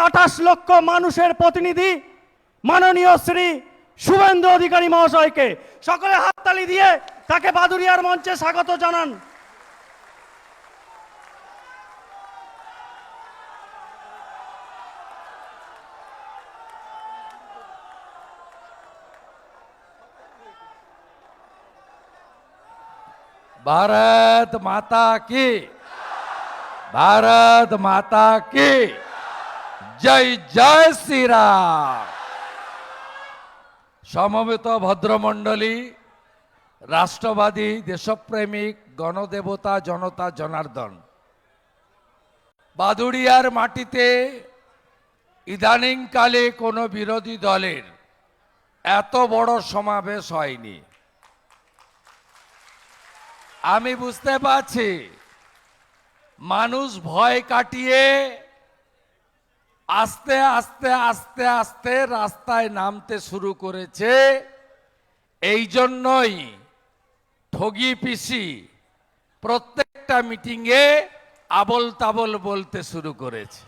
আঠাশ লক্ষ মানুষের প্রতিনিধি মাননীয় শ্রী শুভেন্দু অধিকারী মহাশয়কে সকলে হাততালি দিয়ে তাকে বাদুরিয়ার মঞ্চে স্বাগত জানান भारत माता की भारत माता की জয় জয় শ্রীরাম। সমবেত ভদ্রমণ্ডলী, রাষ্ট্রবাদী, দেশপ্রেমিক, গণদেবতা, জনতা, জনার্দন। বাদুড়িয়ার মাটিতে ইদানিংকালে কোনো বিরোধী দলের এত বড় সমাবেশ হয়নি। আমি বুঝতে পারছি, মানুষ ভয় কাটিয়ে আস্তে আস্তে আস্তে আস্তে রাস্তায় নামতে শুরু করেছে। এই জন্যই ঠগি পিসি প্রত্যেকটা মিটিংয়ে আবল তাবল বলতে শুরু করেছে।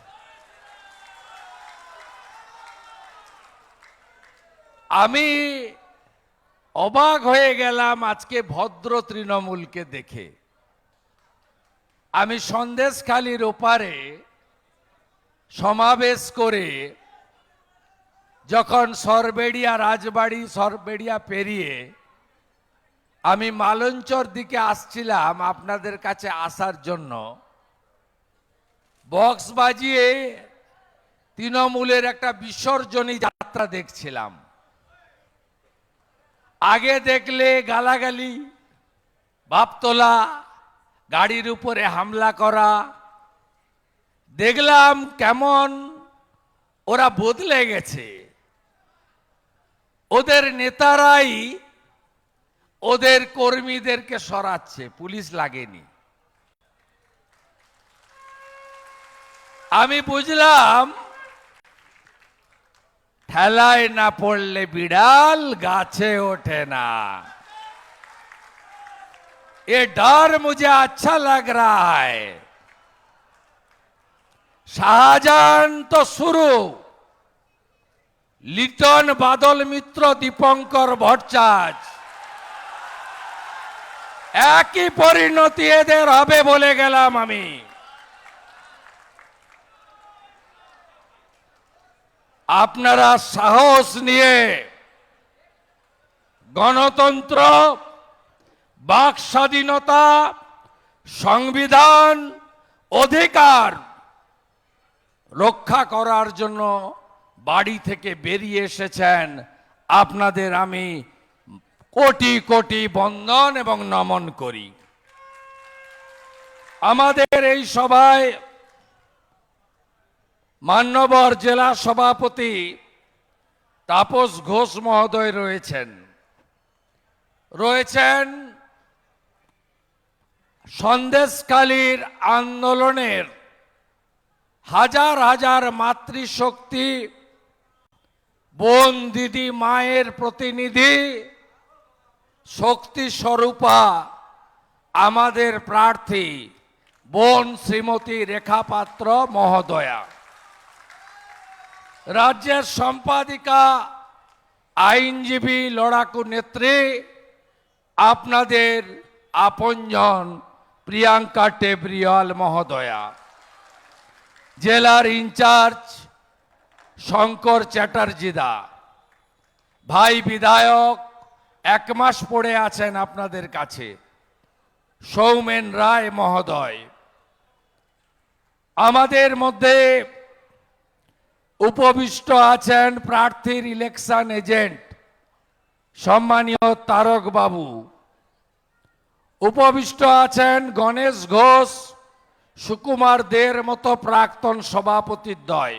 আমি অবাক হয়ে গেলাম আজকে ভদ্র তৃণমূলকে দেখে। আমি সন্দেশখালির ওপারে সমাবেশ করে যখন সরবেড়িয়া রাজবাড়ি, সরবেড়িয়া পেরিয়ে আমি মালঞ্চর দিকে আসছিলাম আপনাদের কাছে আসার জন্য, বক্স বাজিয়ে তৃণমূলের একটা বিসর্জনী যাত্রা দেখছিলাম। আগে দেখলে গালাগালি বাপ তোলা গাড়ির উপরে হামলা করা দেখলাম কেমন ওরা বদলে গেছে ওদের নেতারাই ওদের কর্মীদেরকে সরাচ্ছে পুলিশ লাগেনি আমি বুঝলাম ঠেলায় না পড়লে বিড়াল গাছে ওঠে না ये डर मुझे अच्छा लग रहा है শাহজাহান তো শুরু। লিটন বাদল মিত্র দীপঙ্কর ভট্টাচ। একই পরিণতি এদের হবে বলে গেলাম আমি। আপনারা সাহস নিয়ে গণতন্ত্র, বাক স্বাধীনতা, সংবিধান, অধিকার রক্ষা করার জন্য বাড়ি থেকে বেরিয়ে এসেছেন আপনাদের আমি কোটি কোটি বন্দন এবং নমন করি। আমাদের এই সভায় মান্যবর জেলা সভাপতি তাপস ঘোষ মহোদয় রয়েছেন। রয়েছেন সন্দেশকালীর আন্দোলনের হাজার হাজার মাতৃশক্তি, বোন, দিদি, মায়ের প্রতিনিধি, শক্তি স্বরূপা, আমাদের প্রার্থী, বোন শ্রীমতী রেখা পাত্র মহোদয়া। রাজ্যের সম্পাদিকা, আইনজীবী, লড়াকু নেত্রী, আপনাদের আপনজন প্রিয়াঙ্কা টেবরিয়াল মহোদয়া। জেলার ইনচার্জ শঙ্কর চ্যাটার্জিদা ভাই বিধায়ক, এক মাস পড়ে আছেন আপনাদের কাছে। সৌমেন রায় মহোদয়। আমাদের মধ্যে উপবিষ্ট আছেন প্রার্থীর ইলেকশন এজেন্ট সম্মানীয় তারক বাবু উপবিষ্ট আছেন গণেশ ঘোষ সুকুমার দের মতো প্রাক্তন সভাপতির দয়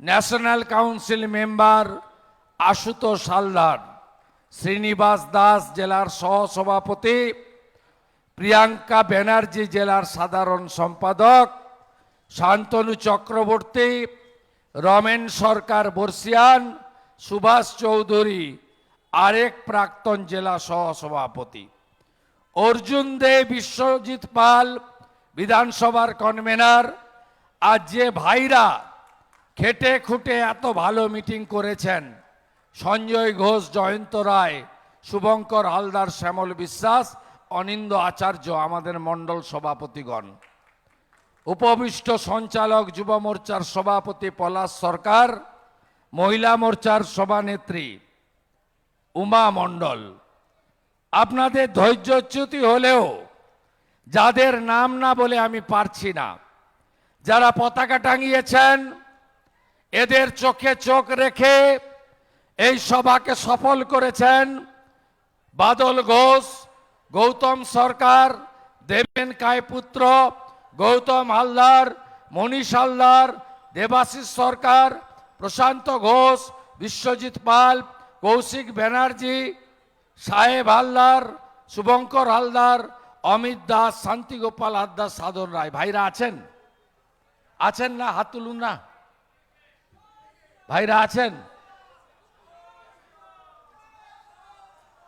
national council member Ashutosh Haldar, Srinivas Das জেলার সহসভাপতি, প্রিয়াঙ্কা ব্যানার্জি জেলার সাধারণ সম্পাদক, শান্তনু চক্রবর্তী, রমেন সরকার বর্ষিয়ান, সুভাষ চৌধুরী আরেক প্রাক্তন জেলা সহসভাপতি। অর্জুন দে, বিশ্বজিৎ পাল বিধানসভার কনভেনার আর যে ভাইরা খেটে খুঁটে এত ভালো মিটিং করেছেন, সঞ্জয় ঘোষ, জয়ন্ত রায়, শুভঙ্কর হালদার, শ্যামল বিশ্বাস অনিন্দ আচার্য, আমাদের মণ্ডল সভাপতিগণ। উপবিষ্ট সঞ্চালক যুব মোর্চার সভাপতি পলাশ সরকার, মহিলা মোর্চার সভানেত্রী উমা মণ্ডল। আপনাদের ধৈর্যচ্যুতি হলেও যাদের নাম না বলে আমি পারছি না। যারা পতাকা টাঙিয়েছেন, এদের চোখে চোখ রেখে এই সভাকে সফল করেছেন বাদল ঘোষ, গৌতম সরকার, দেবেন কায়পুত্র গৌতম হালদার, মনীষ হালদার, দেবাশিস সরকার, প্রশান্ত ঘোষ, বিশ্বজিৎ পাল, কৌশিক ব্যানার্জি, সাহেব হালদার, শুভঙ্কর হালদার অমিত দাস শান্তিগোপাল হালদার সাধন রায়। ভাইরা আছেন? আছেন না? হাত তুলুন না। ভাইরা আছেন?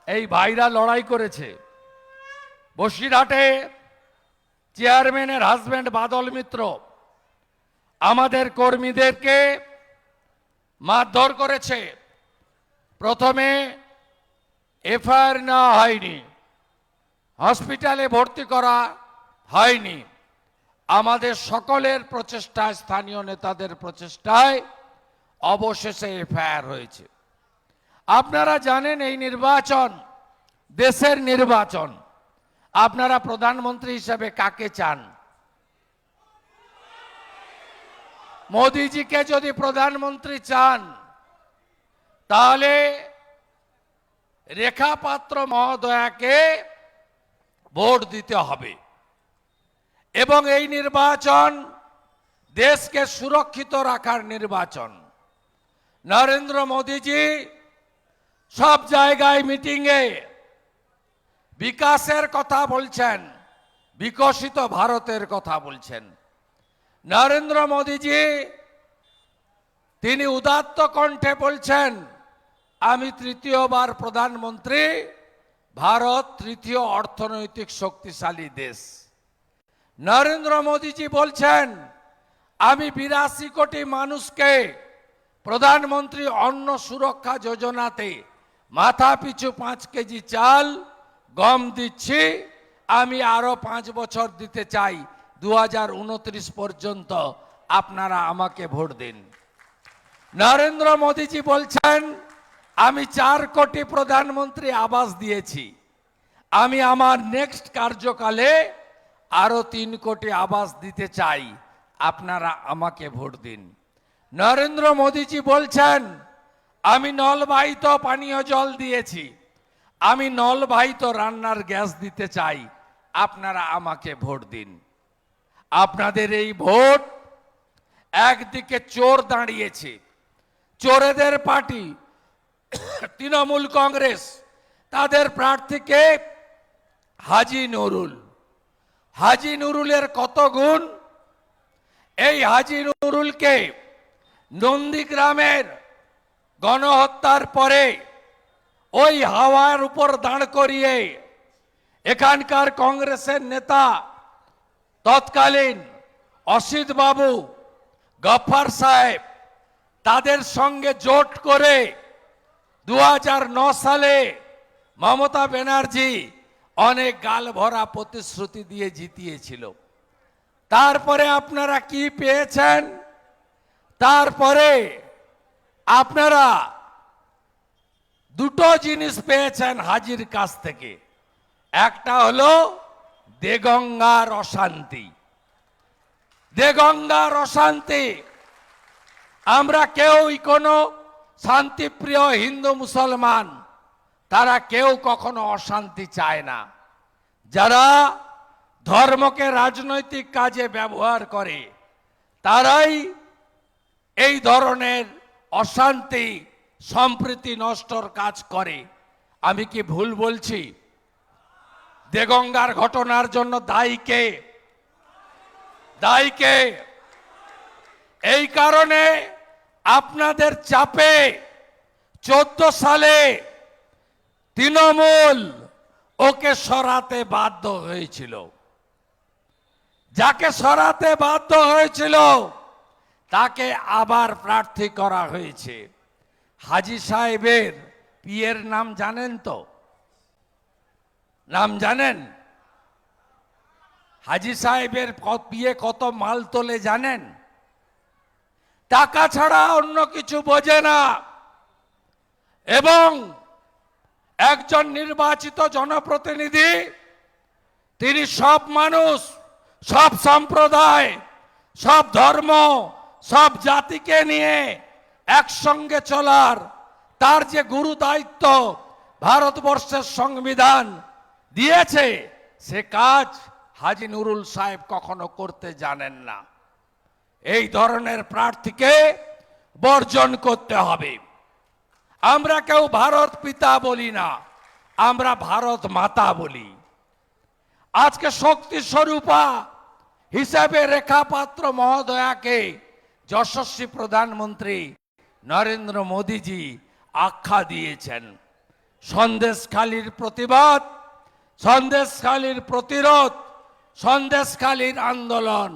এই ভাইরা লড়াই করেছে। বসিরহাটে চেয়ারম্যানের হাজব্যান্ড বাদল মিত্র। আমাদের কর্মীদেরকে মারধর করেছে। প্রথমে এফআইআর নেওয়া হয়নি। হসপিটালে ভর্তি করা হয়নি। আমাদের সকলের প্রচেষ্টায়, স্থানীয় নেতাদের প্রচেষ্টায় অবশেষে এফআইআর হয়েছে। আপনারা জানেন এই নির্বাচন দেশের নির্বাচন। আপনারা প্রধানমন্ত্রী হিসেবে কাকে চান? মোদিজিকে যদি প্রধানমন্ত্রী চান, তাহলে রেখা পাত্র মহোদয়াকে ভোট দিতে হবে। এবং এই নির্বাচন দেশকে সুরক্ষিত রাখার নির্বাচন। নরেন্দ্র মোদীজি সব জায়গায় মিটিংয়ে বিকাশের কথা বলছেন, বিকশিত ভারতের কথা বলছেন। নরেন্দ্র মোদীজি তিনি উদাত্ত কণ্ঠে বলছেন, আমি তৃতীয়বার প্রধানমন্ত্রী ভারত তৃতীয় অর্থনৈতিক শক্তিশালী দেশ। নরেন্দ্র মোদীজি বলছেন, আমি বিরাশি কোটি মানুষকে প্রধানমন্ত্রী অন্ন সুরক্ষা যোজনাতে মাথা পিছু পাঁচ কেজি চাল, গম দিচ্ছি, আমি আরও পাঁচ বছর দিতে চাই। দু হাজার উনত্রিশ পর্যন্ত আপনারা আমাকে ভোট দিন। নরেন্দ্র মোদীজি বলছেন আমি চার কোটি প্রধানমন্ত্রী আবাস দিয়েছি। আমি আমার নেক্সট কার্যকালে আরও তিন কোটি আবাস দিতে চাই। আপনারা আমাকে ভোট দিন। নরেন্দ্র মোদীজি বলছেন, আমি নলবাহিত পানীয় জল দিয়েছি। আমি নলবাহিত রান্নার গ্যাস দিতে চাই। আপনারা আমাকে ভোট দিন। আপনাদের এই ভোট একদিকে চোর দাঁড়িয়েছে। চোরেদের পার্টি তৃণমূল কংগ্রেস, তাদের প্রার্থীকে হাজি নুরুল। হাজি নুরুলের কত গুণ? এই হাজি নুরুলকে নন্দীগ্রামের গণহত্যার পরে ওই হাওয়ার উপর দাঁড় করিয়ে এখানকার কংগ্রেসের নেতা তৎকালীন অসিত বাবু, গফার সাহেব, তাদের সঙ্গে জোট করে দু সালে মমতা ব্যানার্জি অনেক গাল ভরা প্রতিশ্রুতি দিয়ে জিতিয়েছিল। তারপরে আপনারা কি পেয়েছেন? তারপরে আপনারা দুটো জিনিস পেয়েছেন হাজির কাছ থেকে। একটা হলো দেগঙ্গার অশান্তি দেগঙ্গার অশান্তি আমরা কেউই কোনো শান্তিপ্রিয় হিন্দু মুসলমান, তারা কেউ কখনো অশান্তি চায় না। যারা ধর্মকে রাজনৈতিক কাজে ব্যবহার করে, তারাই এই ধরনের অশান্তি, সম্প্রীতি নষ্টর কাজ করে। আমি কি ভুল বলছি? দেগঙ্গার ঘটনার জন্য দায়ী কে? দায়ী কে? এই কারণে আপনাদের চাপে চোদ্দ সালে তৃণমূল ওকে সরাতে বাধ্য হয়েছিল। যাকে সরাতে বাধ্য হয়েছিল, তাকে আবার প্রার্থী করা হয়েছে। হাজি সাহেবের পিয়ের নাম জানেন তো? নাম জানেন? হাজি সাহেবের পিয়ে কত মাল তোলে জানেন? টাকা ছাড়া অন্য কিছু বোঝে না। এবং একজন নির্বাচিত জনপ্রতিনিধি, তিনি সব মানুষ, সব সম্প্রদায়, সব ধর্ম, সব জাতিকে নিয়ে একসঙ্গে চলার তার যে গুরু দায়িত্ব ভারতবর্ষের সংবিধান দিয়েছে, সে কাজ হাজি নুরুল সাহেব কখনো করতে জানেন না। এই ধরনের প্রার্থীকে বর্জন করতে হবে। আমরা কেউ ভারত পিতা বলি না, আমরা ভারত মাতা বলি। আজকে শক্তি স্বরূপা হিসাবে রেখা পাত্র মহোদয়াকে যশস্বী প্রধানমন্ত্রী নরেন্দ্র মোদীজি আখ্যা দিয়েছেন। সন্দেশখালীর প্রতিবাদ, সন্দেশখালীর প্রতিরোধ, সন্দেশখালীর আন্দোলন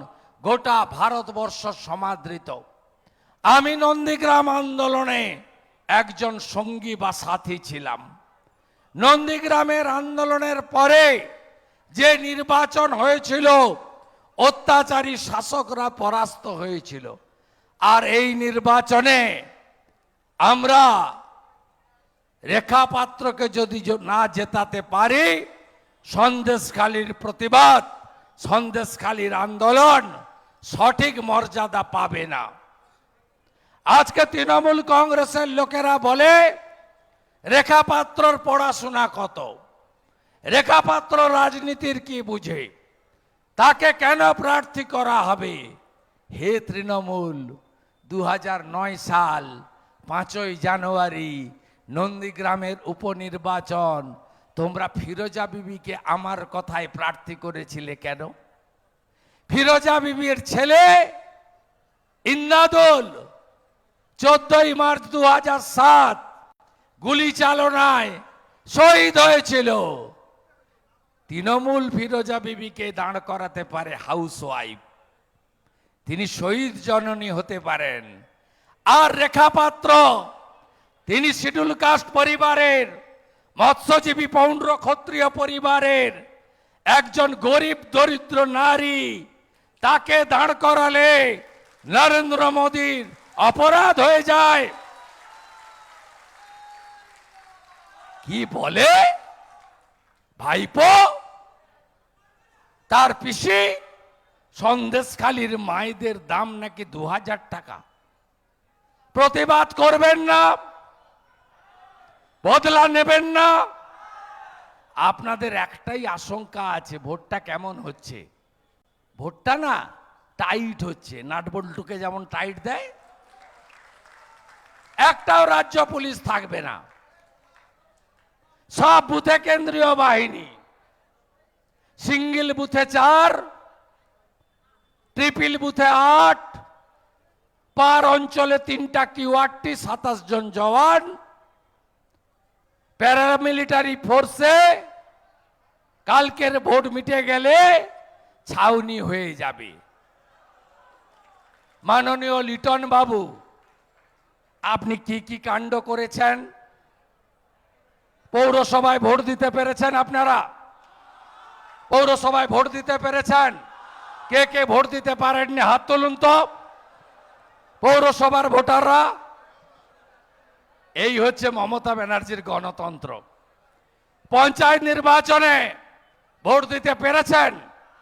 গোটা ভারতবর্ষ সমাদৃত। আমি নন্দীগ্রাম আন্দোলনে একজন সঙ্গী বা সাথী ছিলাম। নন্দীগ্রামের আন্দোলনের পরে যে নির্বাচন হয়েছিল, অত্যাচারী শাসকরা পরাস্ত হয়েছিল। আর এই নির্বাচনে আমরা রেখা পাত্রকে যদি না জেতাতে পারি, সন্দেশখালীর প্রতিবাদ, সন্দেশখালীর আন্দোলন সঠিক মর্যাদা পাবে না। আজকে তৃণমূল কংগ্রেসের লোকেরা বলে রেখা পাত্রর পড়াশোনা কত? রেখা পাত্র রাজনীতির কি বুঝে? তাকে কেন প্রার্থী করা হবে? হে তৃণমূল দু হাজার নয় সাল, পাঁচই জানুয়ারি, নন্দীগ্রামের উপনির্বাচন, তোমরা ফিরোজা বিবিকে আমার কথায় প্রার্থী করেছিলে কেন? ফিরোজা বিবির ছেলে ইন্দাদুল চোদ্দই মার্চ দু হাজার সাত, গুলি চালনায় শহীদ হয়েছিল। তৃণমূল ফিরোজা বিবিকে দাঁড় করাতে পারে হাউস ওয়াইফ তিনি শহীদ জননী হতে পারেন। আর রেখা পাত্র তিনি শিডুল কাস্ট পরিবারের, মৎস্যজীবী পৌন্ড্র ক্ষত্রিয় পরিবারের একজন গরিব, দরিদ্র নারী তাকে দাঁড় করালে নরেন্দ্র মোদীর অপরাধ হয়ে যায়। কি বলে? ভাইপো, তার পিসি সন্দেশখালীর মায়েদের দাম নাকি দু হাজার টাকা? প্রতিবাদ করবেন না, বদলা নেবেন না। আপনাদের একটাই আশঙ্কা আছে, ভোটটা কেমন হচ্ছে? ভোটটা না টাইট হচ্ছে। নাটবল্টুকে যেমন টাইট দেয়, একটাও রাজ্য পুলিশ থাকবে না। সব বুথে কেন্দ্রীয় বাহিনী, সিঙ্গেল বুথে চার, ট্রিপল বুথে আট, পার অঞ্চলে তিনটা কিউআরটি, সাতাশ জন জওয়ান, প্যারামিলিটারি ফোর্সে কালকের ভোট মিটে গেলে ছাউনি হয়ে যাবে। মাননীয় লিটন বাবু, আপনি কি কি কাণ্ড করেছেন? পৌরসভায় ভোট দিতে পেরেছেন আপনারা? পৌরসভায় ভোট দিতে পেরেছেন? কে কে ভোট দিতে পারেননি? হাত তুলুন তো। পৌরসভার ভোটাররা, এই হচ্ছে মমতা ব্যানার্জির গণতন্ত্র। পঞ্চায়েত নির্বাচনে ভোট দিতে পেরেছেন?